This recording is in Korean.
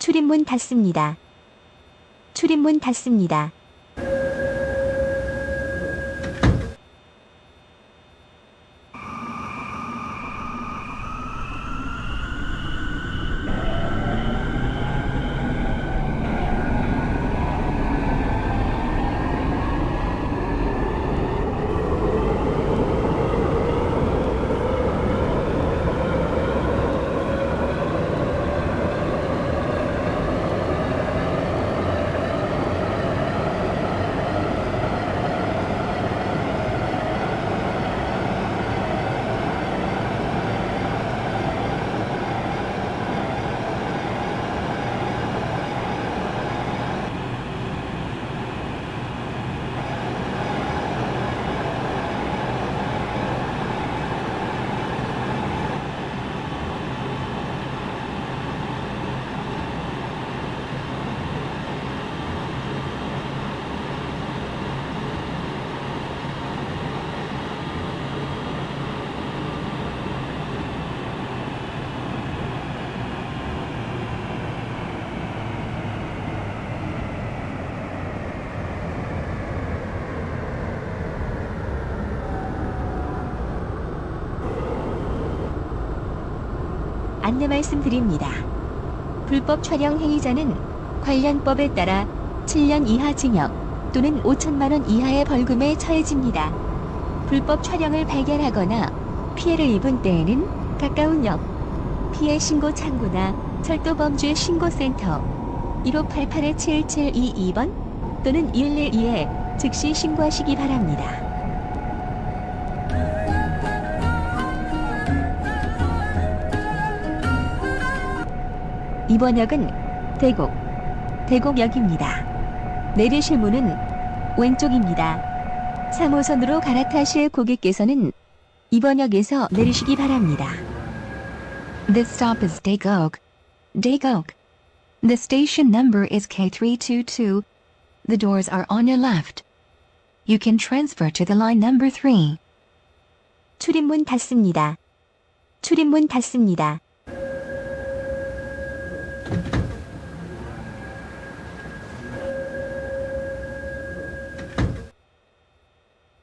출입문 닫습니다. 출입문 닫습니다. 안내 말씀드립니다. 불법 촬영 행위자는 관련법에 따라 7년 이하 징역 또는 5천만 원 이하의 벌금에 처해집니다. 불법 촬영을 발견하거나 피해를 입은 때에는 가까운 역, 피해 신고 창구나 철도범죄 신고센터 1588-7722번 또는 112에 즉시 신고하시기 바랍니다. 이번 역은 대곡, 대곡역입니다. 내리실 문은 왼쪽입니다. 3호선으로 갈아타실 고객께서는 이번 역에서 내리시기 바랍니다. This stop is Daegok. Daegok. The station number is K322. The doors are on your left. You can transfer to the line number 3. 출입문 닫습니다. 출입문 닫습니다. Thank you.